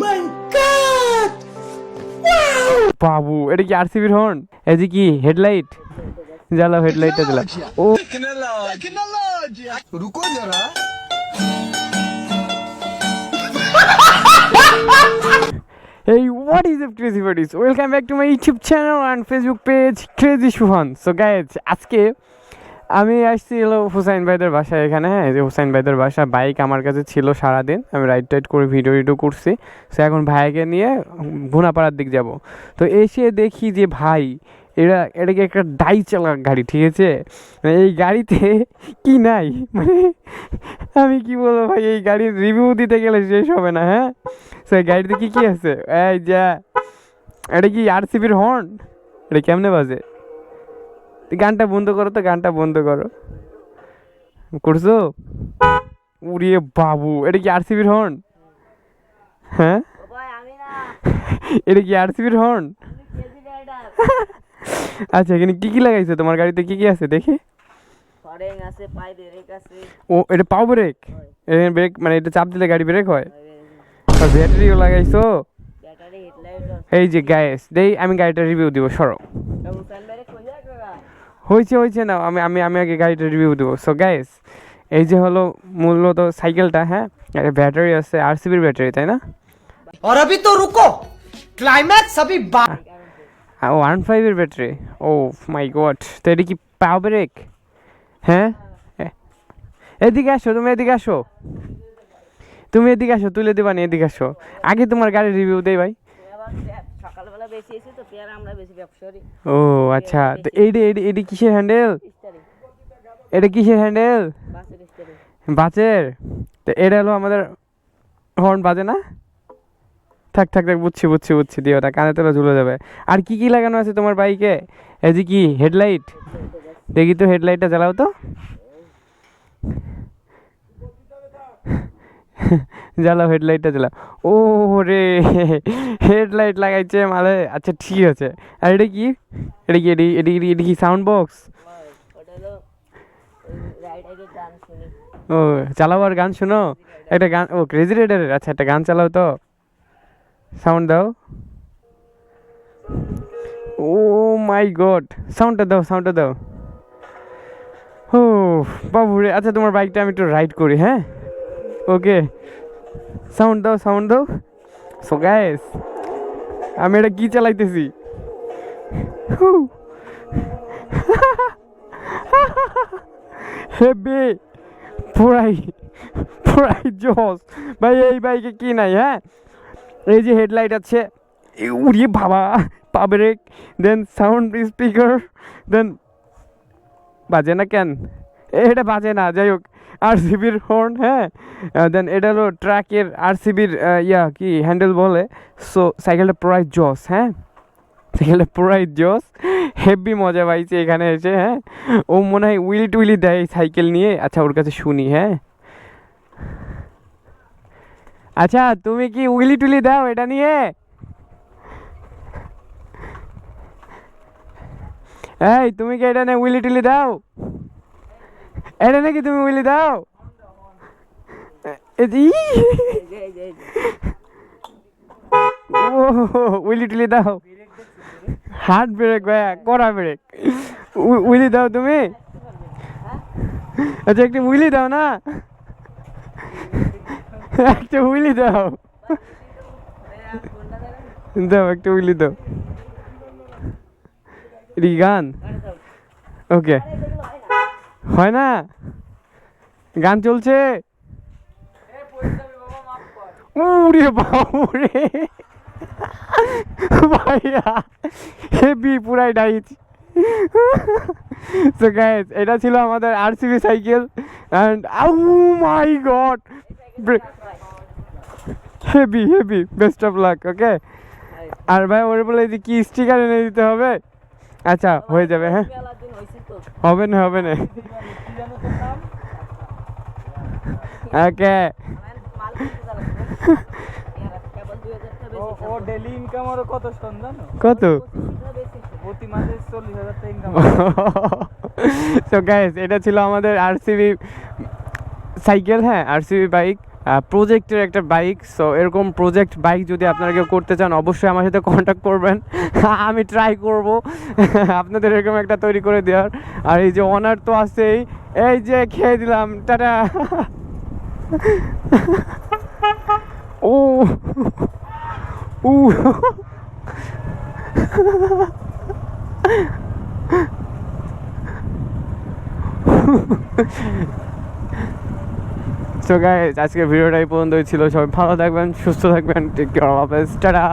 মাই god wow বাবু এটা কি আরসিবির horn এই যে কি হেডলাইট জ্বালাও হেডলাইটটা দিলাম ও রুকো যারা Hey, what is up, crazy buddies? Welcome back to my YouTube channel and Facebook page, Crazy Shuhan. So, guys, আজকে আমি আসছি হলো হুসাইন ভাইদের বাসায় এখানে হ্যাঁ যে হুসাইন ভাইদের বাসা। বাইক আমার কাছে ছিল সারাদিন, আমি রাইড টাইড করে ভিডিও টিডিও করছি। সে এখন ভাইকে নিয়ে ঘুনাপাড়ার দিক যাব। তো এসে দেখি যে ভাই, এরা এটা কি একটা ডাই চালা গাড়ি, ঠিক আছে? মানে এই গাড়িতে কি নাই? মানে আমি কি বলব ভাই, এই গাড়ির রিভিউ দিতে গেলে শেষ হবে না হ্যাঁ? সে গাড়িতে কি কি আছে? এই যা, এটা কি আরসিবির হর্ন এটা কেমনে বাজে? গানটা বন্ধ করো তো গানটা বন্ধ করো। করছ? উড়িয়ে বাবু এটা কি আরসিবির হর্ন হ্যাঁ? এটা কি আরসিবির হর্ন আচ্ছা এখানে কি কি লাগাইছো? তোমার গাড়িতে কি কি আছে? দেখি। ও এটা পাও ব্রেক ব্রেক মানে এটা চাপ দিলে গাড়ি ব্রেক হয়? আর ব্যাটারিও লাগাইছো? এই যে গ্যাস দেই আমি গাড়িটা রিভিউ দিব সরো হুসাইন ভাই কই যায় কাকা হয়েছে হয়েছে না আমি আমি আমি আগে গাড়িটা রিভিউ দেবো সো গ্যাস এই যে হলো মূলত সাইকেলটা হ্যাঁ একটা ব্যাটারি আছে আরসিবির ব্যাটারি তাই না और अभी तो रुको क्लाइमैक्स अभी बा ওয়ান ফাইভের ব্যাটারি ও মাই গড তো এটা কি পাও ব্রেক হ্যাঁ এ- এদিকে আসো তুমি এদিকে আসো তুমি এদিকে আসো তুলে দিবা নি এদিকে আসো আগে তোমার গাড়ির রিভিউ দেই ভাই আবার পে- সকালবেলা তো পেয়ারা আমরা বেশি ব্যবসায়ী। ও আচ্ছা। তো এইটা এইটা এইটা কিসের হ্যান্ডেল? এটা কিসের হ্যান্ডেল? ইস্তারি। তো এটা হলো আমাদের হর্ন বাজে না? থাক থাক থাক বুঝছি বুঝছি বুঝছি দিয়ে ওটা কানে তোলা ঝুলে যাবে। আর কি কি লাগানো আছে তোমার বাইকে? এই যে কি হেডলাইট দেখি তো হেডলাইটটা জ্বালাও তো। জ্বালাও হেডলাইটটা জ্বালাও ও রে হেডলাইট লাগাইছে মালে। আচ্ছা ঠিক আছে। আর এটা কি? এটা কি, এটি এটি এটি কি সাউন্ড বক্স ও চালাও আর গান শোনো। একটা গান, ও ক্রেজি রেডারের আচ্ছা একটা গান চালাও তো। সাউন্ড দাও। ও মাই গড সাউন্ডটা দাও সাউন্ডটা দাও। ও বাবু রে আচ্ছা তোমার বাইকটা আমি একটু রাইড করি হ্যাঁ? ওকে সাউন্ড দাও সাউন্ড দাও। সো গ্যাস আমি এটা কি চালাইতেছি? হেবে পুরাই পুরাই জস ভাই, এই বাইকে কি নাই হ্যাঁ? এই যে হেডলাইট আছে। উড়িয়ে বাবা পাবরেক দেন সাউন্ড স্পিকার দেন বাজে না কেন? এটা বাজে না, যাই হোক। আর সিবির হর্ন হ্যাঁ? দেন এটা হলো ট্র্যাকের আর সিবির ইয়া, কি হ্যান্ডেল বলে। সো সাইকেলটা পুরাই জস হ্যাঁ? সাইকেলটা পুরাই জস। হেভি মজা পাইছে এখানে এসে হ্যাঁ? ও মনে হয় উইলি টুইলি দেয় সাইকেল নিয়ে। আচ্ছা ওর কাছে শুনি হ্যাঁ? আচ্ছা তুমি কি উইলি টুইলি দাও এটা নিয়ে? এই, তুমি কি এটা নিয়ে উইলি টুইলি দাও? এটা নাকি তুমি উইলি দাও? উইলি টুইলি দাও। হার্ড ব্রেক, ভাইয়া, কড়া ব্রেক। উইলি দাও তুমি? আচ্ছা একটা উইলি দাও না? একটা উইলি দাও। দাও, একটা উইলি দাও। এটি কি গান ওকে। হয় না? গান চলছে? উড়ে বাবুরে ভাইয়া, হেভি পুরাই ডাইট সো গাইস এটা ছিল আমাদের আরসিবি সাইকেল অ্যান্ড আউ my god heavy heavy best of luck okay আর ভাই, ওরে বলে কি স্টিকার এনে দিতে হবে? আচ্ছা হয়ে যাবে হ্যাঁ? হবে না হবে না। ওকে ও ডেলি ইনকাম আরও কত সন্ধান কত? প্রতি মাসে চল্লিশ হাজার টাকা ইনকাম সো গাইস এটা ছিল আমাদের আরসিবি সাইকেল হ্যাঁ? আরসিবি বাইক প্রজেক্টের একটা বাইক সো এরকম প্রজেক্ট বাইক যদি আপনারা কেউ করতে চান, অবশ্যই আমার সাথে কন্ট্যাক্ট করবেন। আমি ট্রাই করব। আপনাদের এরকম একটা তৈরি করে দেওয়ার। আর এই যে অনার তো আছেই। এই যে খেয়ে দিলাম। টাটা! ও! উ সো গাইজ আজকের ভিডিওটা এই পর্যন্তই ছিল। সবাই ভালো থাকবেন, সুস্থ থাকবেন টেক কেয়ার অফ টাটা!